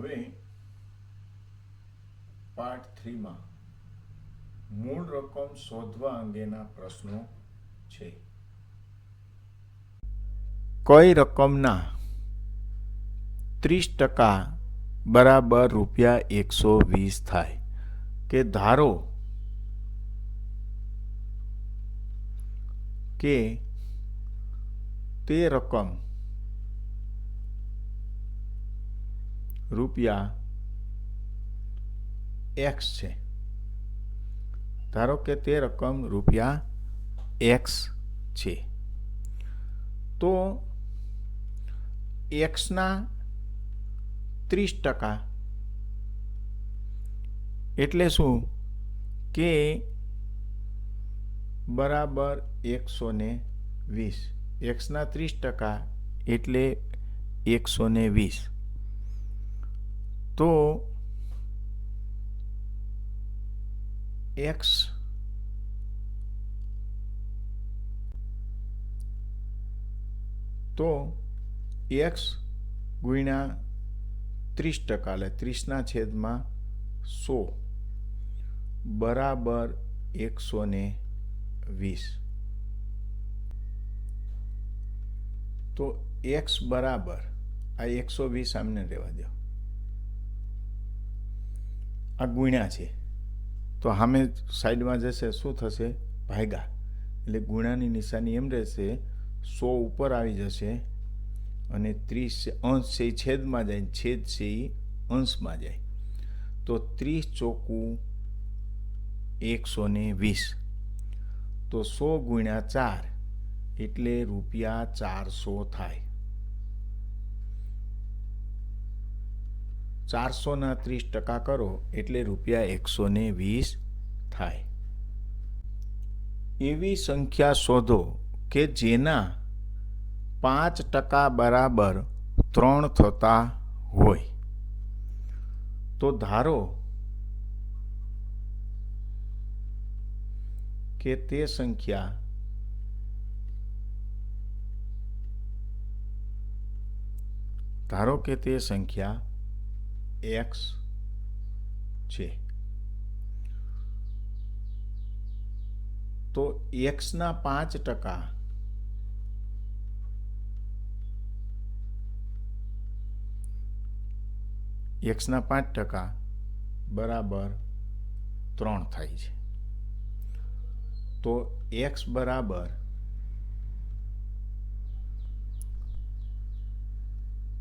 હવે પાર્ટ થ્રીમાં મૂળ રકમ શોધવા અંગેના પ્રશ્નો છે. કઈ રકમના ત્રીસ ટકા બરાબર રૂપિયા એકસો વીસ થાય કે ધારો કે તે રકમ રૂપિયા એક્સ છે. ધારો કે તે રકમ રૂપિયા એક્સ છે. તો એક્સના ત્રીસ ટકા. એટલે શું? કે બરાબર એકસો ને વીસ. એક્સના ત્રીસ ટકા એટલે એકસો ને વીસ. તો એક્સ તો એક્સ ગુણ્યા ત્રીસ ટકા, એટલે ત્રીસના છેદમાં સો બરાબર એકસો ને વીસ. તો એક્સ બરાબર, આ એકસો વીસ આમને રહેવા દો. આ ગુણ્યા છે. તો સામે સાઈડમાં જશે, શું થશે? ભાગ્યા. એટલે ગુણાની નિશાની એમ રહેશે, સો ઉપર આવી જશે અને ત્રીસ અંશ છે એ છેદમાં જાય, છેદ છે એ અંશમાં જાય. તો ત્રીસ ચોકું એકસો ને વીસ. તો સો ગુણ્યા ચાર એટલે રૂપિયા ચારસો થાય. ચારસોના ત્રીસ ટકા કરો એટલે રૂપિયા એકસો વીસ થાય. એવી સંખ્યા શોધો કે જેના પાંચ ટકા બરાબર ત્રણ થતા હોય. તો ધારો કે તે સંખ્યા ધારો કે તે સંખ્યા એક્સ છે. તો એક્સના પાંચ ટકા એક્સના પાંચ ટકા બરાબર ત્રણ થાય છે. તો એક્સ બરાબર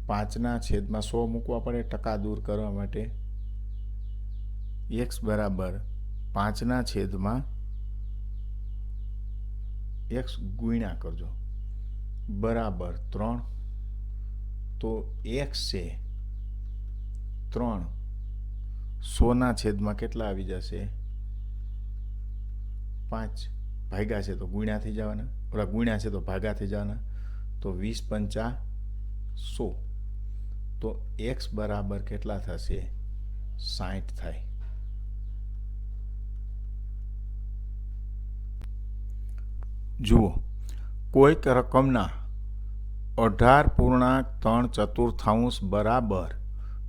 પાંચના છેદમાં સો મૂકવા પડે ટકા દૂર કરવા માટે. એક્સ બરાબર પાંચના છેદમાં એક્સ ગુણ્યા કરજો. બરાબર ત્રણ. તો એક્સ છે ત્રણ. સોના છેદમાં કેટલા આવી જશે? પાંચ. ભાગ્યા છે તો ગુણ્યા થઈ જવાના. ઓલા ગુણ્યા છે તો ભાગા થઈ જવાના. તો વીસ પંચા સો. તો એક્સ બરાબર કેટલા થશે? સાઠ થાય. જુઓ, કોઈક રકમના અઢાર પૂર્ણાંક ત્રણ ચતુર્થાંશ બરાબર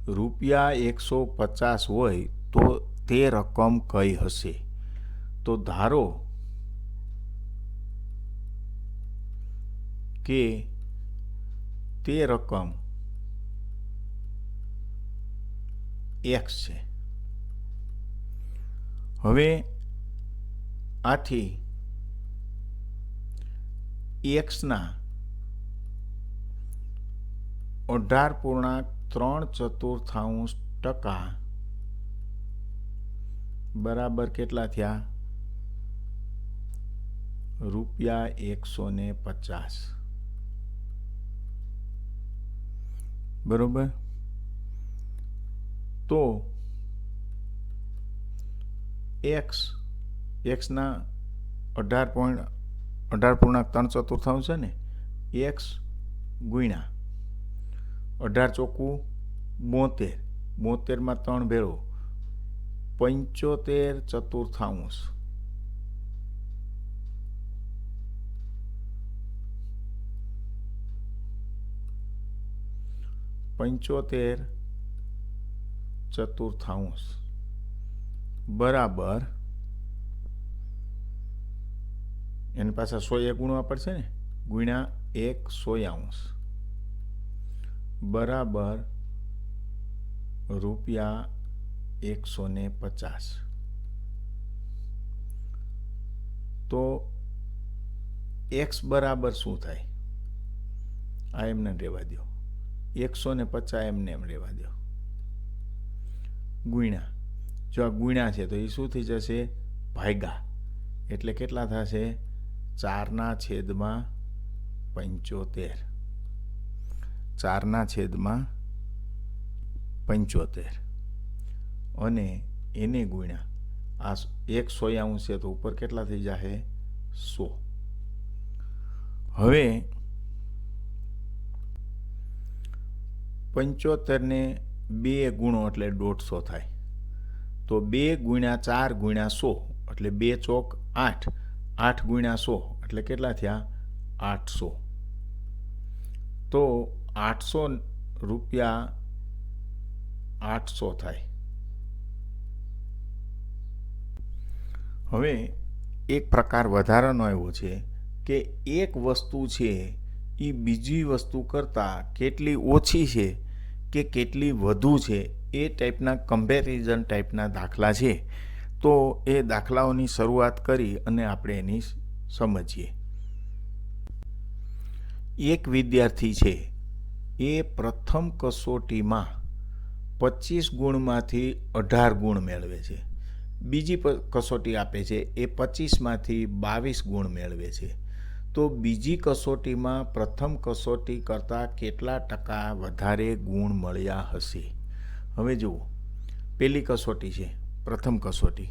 રૂપિયા એકસો પચાસ હોય તો તે રકમ કઈ હશે? તો ધારો કે તે રકમ એક્સ છે. હવે આથી એક્સના અઢાર પૂર્ણાંક ત્રણ ચતુર્થાંશ ટકા બરાબર કેટલા થયા? રૂપિયા એકસો ને પચાસ. બરોબર? તો એક્સ એક્સના અઢાર પોઈન્ટ અઢાર પૂર્ણાંક ત્રણ ચતુર્થાંશ છે ને એક્સ ગુણ્યા અઢાર ચોખ્ખું બોતેર, બોતેરમાં ત્રણ ભેળો, પંચોતેર ચતુર્થાંશ. પંચોતેર ચતુર્થાંશ. બરાબર. એની પાછા સો એક ગુણવા પડશે ને? ગુણ્યા એક સોયાંશ. બરાબર. રૂપિયા એકસો ને પચાસ. તો એક્સ બરાબર શું થાય? આ એમને રહેવા દો એકસો ને પચાસ એમને એમ રહેવા દો ગુણ્યા. જો આ ગુણ્યા છે તો એ શું થઈ જશે? ભાગ્યા. એટલે કેટલા થશે? ચારના છેદમાં પંચોતેર. ચારના છેદમાં પંચોતેર. અને એને ગુણ્યા. આ એક સોયાંશ છે તો ઉપર કેટલા થઈ જશે સો. હવે પંચોતેરને બે ગુણો એટલે દોઢસો થાય. તો બે ગુણ્યા ચાર ગુણ્યા સો એટલે બે ચોક આઠ. આઠ ગુણ્યા સો એટલે કેટલા થયા? આઠસો. તો આઠસો રૂપિયા આઠસો થાય. હવે એક પ્રકાર વધારાનો આવ્યો છે કે એક વસ્તુ છે એ બીજી વસ્તુ કરતાં કેટલી ઓછી છે કે કેટલી વધુ છે એ ટાઈપના કમ્પેરિઝન ટાઈપના દાખલા છે. તો એ દાખલાઓની શરૂઆત કરી અને આપણે એની સમજીએ. એક વિદ્યાર્થી છે. એ પ્રથમ કસોટીમાં પચીસ ગુણમાંથી અઢાર ગુણ મેળવે છે. બીજી કસોટી આપે છે. એ પચીસમાંથી બાવીસ ગુણ મેળવે છે. તો બીજી કસોટીમાં પ્રથમ કસોટી કરતાં કેટલા ટકા વધારે ગુણ મળ્યા હશે? હવે જુઓ પેલી કસોટી છે, પ્રથમ કસોટી.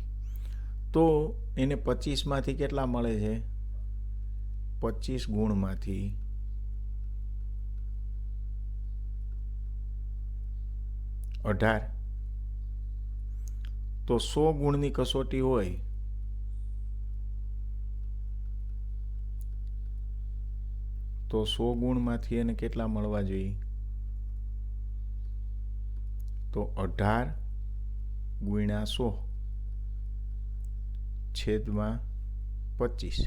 તો એને પચીસમાંથી કેટલા મળે છે? પચીસ ગુણમાંથી અઢાર. તો સો ગુણની કસોટી હોય તો સો ગુણમાંથી એને કેટલા મળવા જોઈએ? તો અઢાર ગુણ્યા સો છેદમાં પચીસ.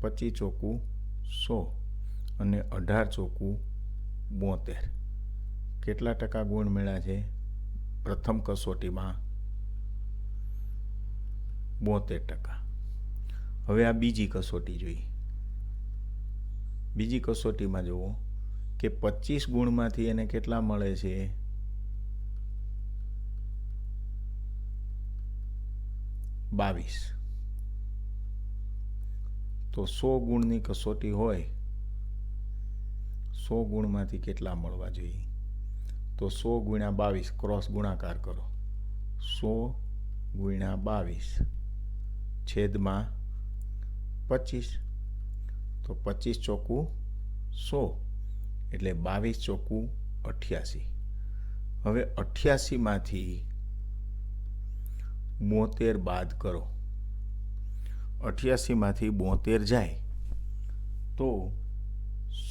પચીસ ચોકું સો અને અઢાર ચોકું બોતેર. કેટલા ટકા ગુણ મળ્યા છે? પ્રથમ કસોટીમાં બોતેર ટકા. હવે આ બીજી કસોટી જોઈ બીજી કસોટીમાં જુઓ કે પચીસ ગુણમાંથી એને કેટલા મળે છે? બાવીસ. તો સો ગુણની કસોટી હોય, સો ગુણમાંથી કેટલા મળવા જોઈએ? તો સો ગુણ્યા બાવીસ, ક્રોસ ગુણાકાર કરો. સો ગુણ્યા બાવીસ છેદમાં પચીસ તો પચીસ ચોખ્ખું સો એટલે બાવીસ ચોખ્ખું અઠ્યાસી. હવે અઠ્યાસીમાંથી બોતેર બાદ કરો. અઠ્યાસીમાંથી બોતેર જાય તો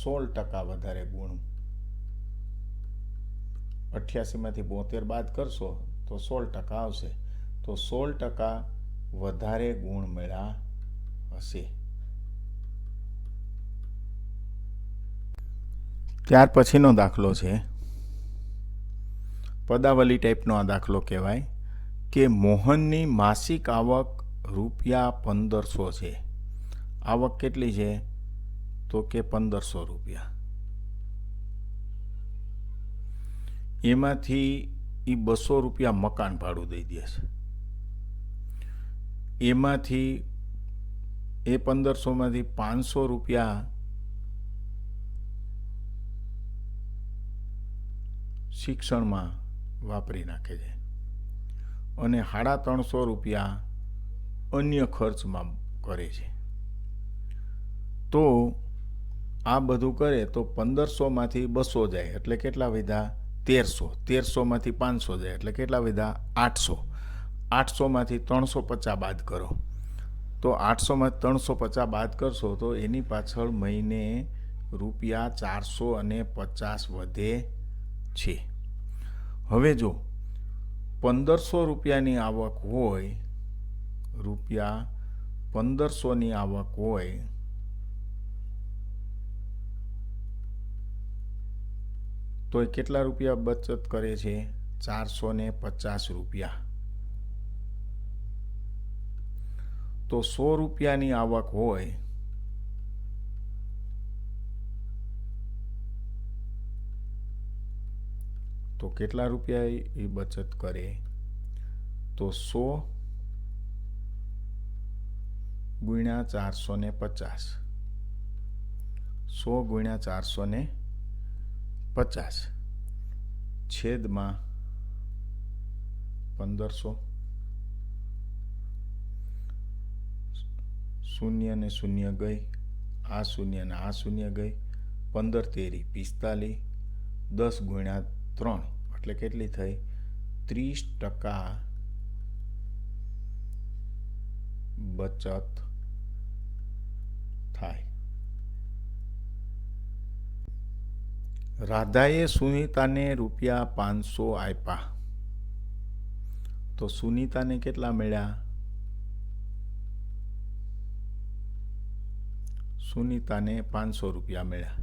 સોળ ટકા વધારે ગુણ. અઠ્યાસીમાંથી બોતેર બાદ કરશો તો સોળ ટકા આવશે. તો સોળ ટકા વધારે ગુણ મેળા હશે. ત્યાર પછીનો દાખલો છે. પદાવલી ટાઈપનો આ દાખલો કહેવાય કે મોહનની માસિક આવક રૂપિયા પંદરસો છે. આવક કેટલી છે? તો કે પંદરસો રૂપિયા. એમાંથી એ બસો રૂપિયા મકાન ભાડું દઈ દે છે. એમાંથી એ પંદરસોમાંથી પાંચસો રૂપિયા શિક્ષણમાં વાપરી નાખે છે. અને સાડા ત્રણસો રૂપિયા અન્ય ખર્ચમાં કરે છે. તો આ બધું કરે તો પંદરસોમાંથી બસો જાય. એટલે કેટલા વધ્યા તેરસો. તેરસોમાંથી પાંચસો જાય. એટલે કેટલા વધ્યા આઠસો. આઠસોમાંથી ત્રણસો પચાસ બાદ કરો. તો આઠસોમાં ત્રણસો પચાસ બાદ કરશો તો એની પાછળ મહિને રૂપિયા ચારસો અને પચાસ વધે છે. હવે જો પંદરસો રૂપિયાની આવક હોય, રૂપિયા પંદરસોની આવક હોય, તો એ કેટલા રૂપિયા બચત કરે છે? ચારસો ને પચાસ રૂપિયા. તો સો રૂપિયાની આવક હોય તો કેટલા રૂપિયા એ બચત કરે? તો સો ગુણ્યા ચારસો ને પચાસ. સો ગુણ્યા ચારસો ને પચાસ. છેદમાં પંદરસો. શૂન્ય ને શૂન્ય ગઈ, આ શૂન્ય ને આ શૂન્ય ગઈ, પંદર તેરી પિસ્તાલીસ, દસ ગુણ્યા ત્રણ. એટલે કેટલી થઈ? ત્રીસ ટકા બચત થાય. રાધાએ સુનીતાને રૂપિયા પાંચસો આપ્યા. તો સુનીતાને કેટલા મળ્યા? સુનીતાને પાંચસો રૂપિયા મળ્યા.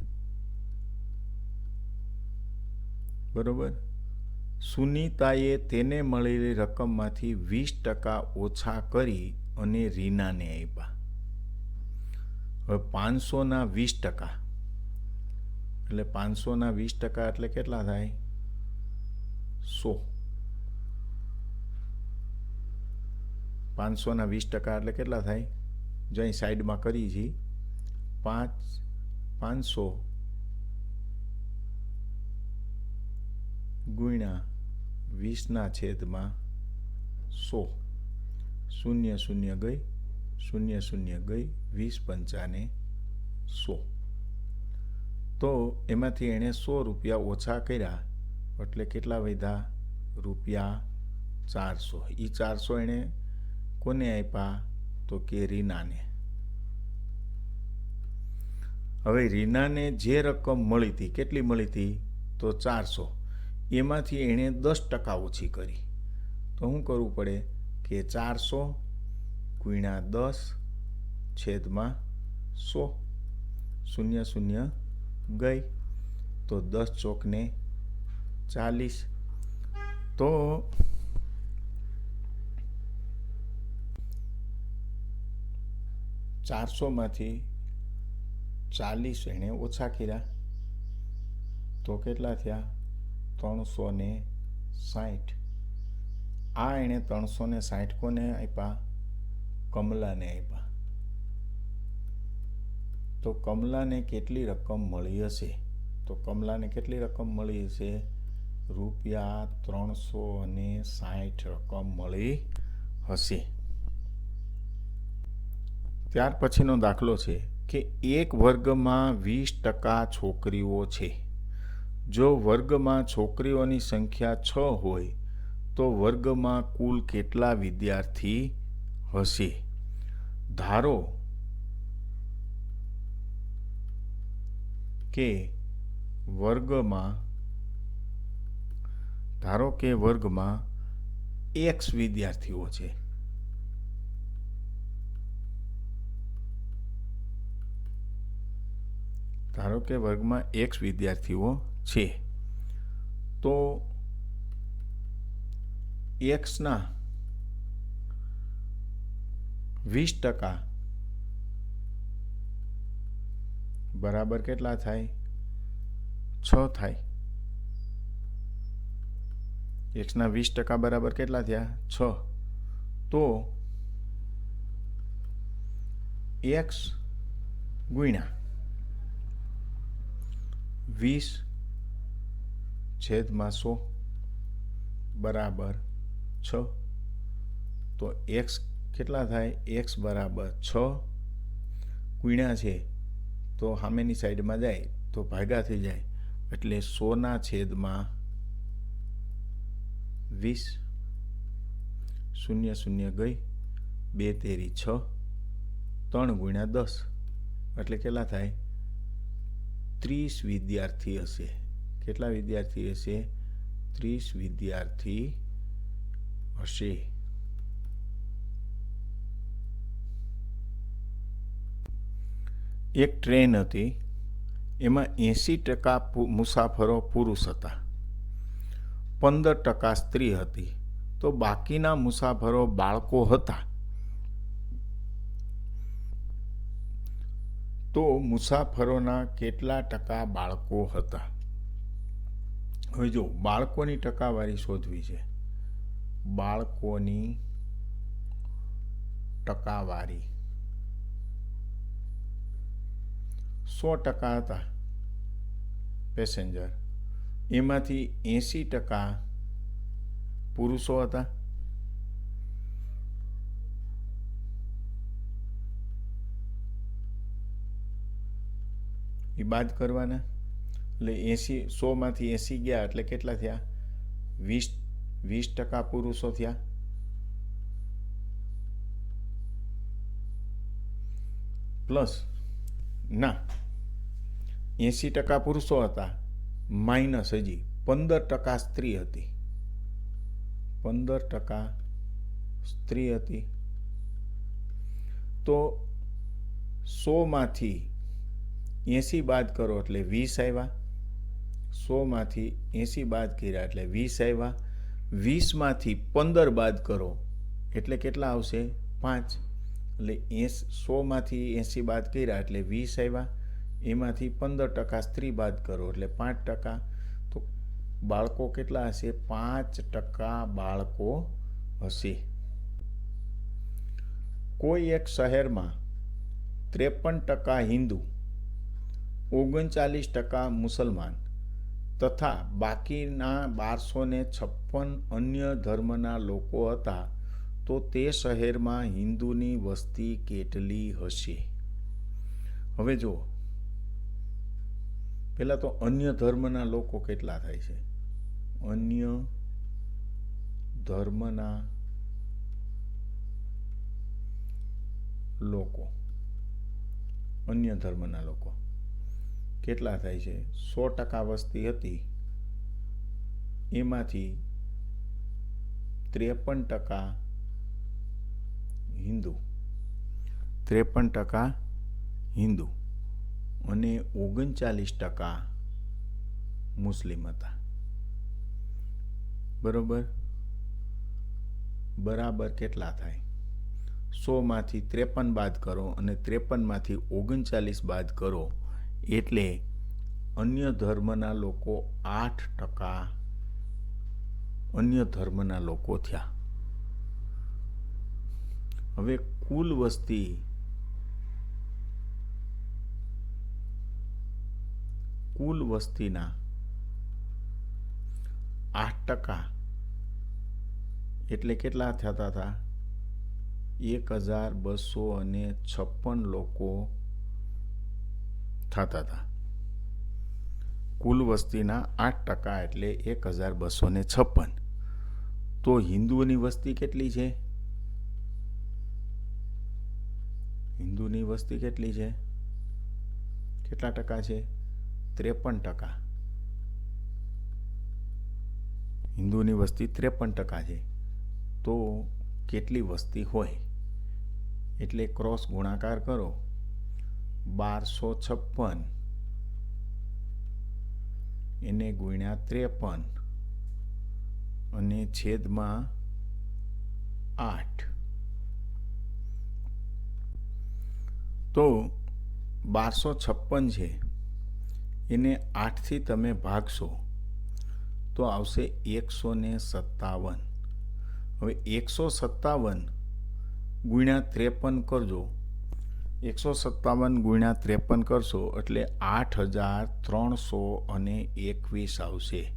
બરોબર? સુનિતાએ તેને મળેલી રકમમાંથી વીસ ટકા ઓછા કરી અને રીનાને આપ્યા. હવે પાંચસોના વીસ ટકા. એટલે પાંચસોના વીસ ટકા એટલે કેટલા થાય? સો. પાંચસોના વીસ ટકા એટલે કેટલા થાય? જો અહીં સાઈડમાં કરી છીએ પાંચ, પાંચસો ગુણ્યા વીસના છેદમાં સો. શૂન્ય શૂન્ય ગઈ, શૂન્ય શૂન્ય ગઈ, વીસ પંચાને સો. તો એમાંથી એણે સો રૂપિયા ઓછા કર્યા, એટલે કેટલા વધ્યા? રૂપિયા ચારસો. એ ચારસો એણે કોને આપ્યા? તો કે રીનાને. હવે રીનાને જે રકમ મળી હતી, કેટલી મળી હતી? તો ચારસો. એમાંથી એણે દસ ટકા ઓછી કરી. તો શું કરવું પડે કે ચારસો ગુણ્યા દસ છેદમાં સો. શૂન્ય શૂન્ય ગઈ. તો દસ ચોકને ચાલીસ. તો ચારસોમાંથી ચાલીસ એણે ઓછા કર્યા. તો કેટલા થયા? ત્રણસો ને સાઠ આ એણે ત્રણસો ને સાઠ કોને આપ્યા? કમલાને આપ્યા. તો કમલાને કેટલી રકમ મળી હશે? તો કમલાને કેટલી રકમ મળી હશે? રૂપિયા ત્રણસો અને સાઠ રકમ મળી હશે. ત્યાર પછીનો દાખલો છે કે એક વર્ગમાં વીસ ટકા છોકરીઓ છે. જો વર્ગમાં છોકરીઓની સંખ્યા છ હોય, તો વર્ગમાં કુલ કેટલા વિદ્યાર્થી હશે? ધારો કે વર્ગમાં, ધારો કે વર્ગમાં એક્સ વિદ્યાર્થીઓ છે. ધારો કે વર્ગમાં એક્સ વિદ્યાર્થીઓ છે. તો એક્સના વીસ ટકા બરાબર કેટલા થાય? છ થાય. એક્સના વીસ ટકા બરાબર કેટલા થયા? છ. તો એક્સ ગુણ્યા વીસ છેદમાં સો બરાબર છ. તો એક્સ કેટલા થાય? એક્સ બરાબર છ. ગુણ્યા છે તો સામેની સાઈડમાં જાય તો ભાગા થઈ જાય. એટલે સોના છેદમાં વીસ. શૂન્ય શૂન્ય ગઈ. બે તેરી છ. ત્રણ ગુણ્યા દસ. એટલે કેટલા થાય? ત્રીસ વિદ્યાર્થી હશે. કેટલા વિદ્યાર્થી હશે? ત્રીસ વિદ્યાર્થી હશે. એક ટ્રેન હતી. એમાં એંસી ટકા મુસાફરો પુરુષ હતા. પંદર ટકા સ્ત્રી હતી. તો બાકીના મુસાફરો બાળકો હતા. તો મુસાફરોના કેટલા ટકા બાળકો હતા? હવે જો બાળકોની ટકાવારી શોધવી છે, બાળકોની ટકાવારી. સો ટકા હતા પેસેન્જર. એમાંથી એંસી ટકા પુરુષો હતા. એ બાદ કરવાના. એટલે એંસી સોમાંથી એંસી ગયા એટલે કેટલા થયા? વીસ વીસ ટકા પુરુષો થયા. પ્લસ, ના એંસી ટકા પુરુષો હતા. માઇનસ હજી. પંદર ટકા સ્ત્રી હતી. પંદર ટકા સ્ત્રી હતી. તો સોમાંથી એંસી બાદ કરો એટલે વીસ આવ્યા. સોમાંથી એંસી બાદ કર્યા એટલે વીસ આવ્યા. વીસમાંથી પંદર બાદ કરો એટલે કેટલા આવશે? પાંચ. એટલે એસ સોમાંથી એંસી બાદ કર્યા એટલે વીસ આવ્યા. એમાંથી પંદર ટકા સ્ત્રી બાદ કરો એટલે પાંચ ટકા. તો બાળકો કેટલા હશે? પાંચ ટકા બાળકો હશે. કોઈ એક શહેરમાં ત્રેપન ટકા હિન્દુ, ઓગણચાલીસ ટકા મુસલમાન તથા બાકીના બારસો ને છપ્પન અન્ય ધર્મના લોકો હતા, તો તે શહેરમાં હિન્દુની વસ્તી કેટલી હશે? હવે જુઓ. પહેલાં તો અન્ય ધર્મના લોકો કેટલા થાય છે? અન્ય ધર્મના લોકો. અન્ય ધર્મના લોકો. કેટલા થાય છે? સો ટકા વસ્તી હતી. એમાંથી ત્રેપન ટકા હિન્દુ. ત્રેપન ટકા હિન્દુ અને ઓગણચાલીસ ટકા મુસ્લિમ હતા. બરોબર? બરાબર કેટલા થાય? સોમાંથી ત્રેપન બાદ કરો અને ત્રેપનમાંથી ઓગણચાલીસ બાદ કરો. એટલે અન્ય ધર્મના લોકો આઠ ટકા અન્ય ધર્મના લોકો થયા. હવે કુલ વસ્તી કુલ વસ્તીના આઠ ટકા એટલે કેટલા થતા હતા? એક હજાર બસો અને છપ્પન લોકો થતા હતા કુલ વસ્તીના આઠ ટકા એટલે એક હજાર બસો ને છપ્પન. તો હિન્દુઓની વસ્તી કેટલી છે? હિન્દુની વસ્તી કેટલી છે? કેટલા ટકા છે? ત્રેપન ટકા. હિન્દુની વસ્તી ત્રેપન ટકા છે. તો કેટલી વસ્તી હોય? એટલે ક્રોસ ગુણાકાર કરો. બારસો છપ્પન. એને ગુણ્યા ત્રેપન. અને છેદમાં આઠ. તો બારસો છપ્પન છે. એને આઠથી તમે ભાગશો, તો આવશે એકસો ને સત્તાવન. હવે એકસો સત્તાવન ગુણ્યા ત્રેપન કરજો. એકસો સત્તાવન ગુણ્યા ત્રેપન કરશો એટલે આઠ હજાર ત્રણસો અને એકવીસ આવશે.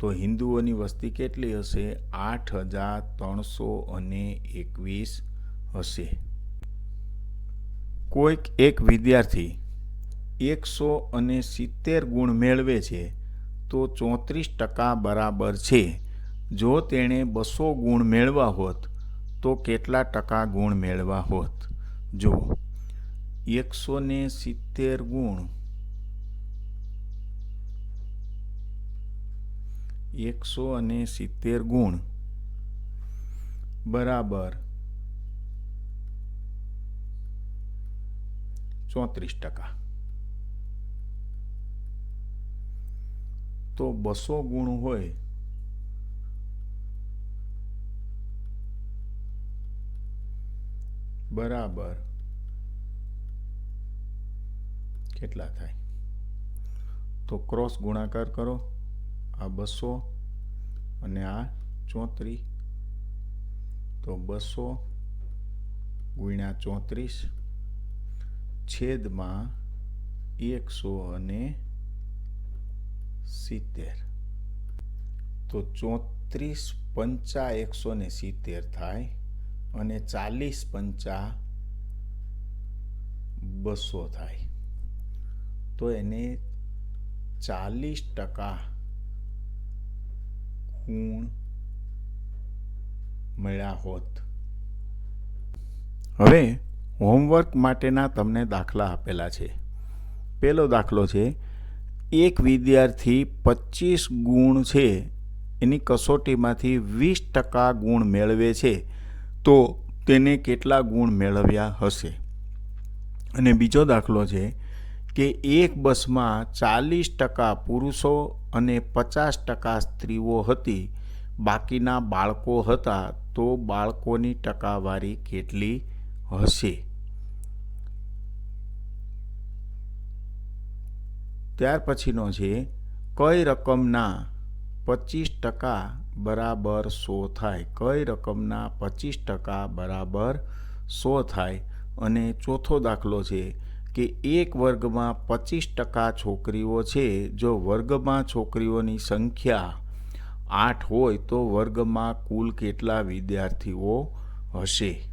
તો હિન્દુઓની વસ્તી કેટલી હશે? આઠ હજાર ત્રણસો અને એકવીસ હશે. કોઈક એક વિદ્યાર્થી એકસો અને સિત્તેર ગુણ મેળવે છે, તો ચોત્રીસ ટકા બરાબર છે. જો તેણે બસો ગુણ મેળવા હોત, તો કેટલા ટકા ગુણ મેળવા હોત? જો એકસો ને સિત્તેર ગુણ. એકસો અને સિત્તેર ગુણ. બરાબર. ચોત્રીસ ટકા. તો બસો ગુણ હોય. બરાબર. કેટલા થાય? તો ક્રોસ ગુણાકાર કરો. આ બસો અને આ ચોત્રીસ. તો બસો ગુણ્યા ચોત્રીસ છેદમાં એકસો અને સિત્તેર. તો ચોત્રીસ પંચા એકસો ને સિત્તેર થાય અને ચાલીસ પંચા બસો થાય. તો એને ચાલીસ ટકા ગુણ મળ્યા હોત. હવે હોમવર્ક માટેના તમને દાખલા આપેલા છે. પહેલો દાખલો છે, એક વિદ્યાર્થી પચીસ ગુણ છે, એની કસોટીમાંથી વીસ ટકા ગુણ મેળવે છે, તો તેને કેટલા ગુણ મેળવ્યા હશે? અને બીજો દાખલો છે કે એક બસમાં ચાલીસ ટકા પુરુષો અને પચાસ ટકા સ્ત્રીઓ હતી. બાકીના બાળકો હતા તો બાળકોની ટકાવારી કેટલી હશે? ત્યાર પછીનો છે, કઈ રકમના પચીસ ટકા બરાબર સો થાય? કઈ રકમના પચીસ ટકા બરાબર સો થાય? અને ચોથો દાખલો છે કે એક વર્ગમાં પચીસ ટકા છોકરીઓ છે. જો વર્ગમાં છોકરીઓની સંખ્યા આઠ હોય તો વર્ગમાં કુલ કેટલા વિદ્યાર્થીઓ હશે?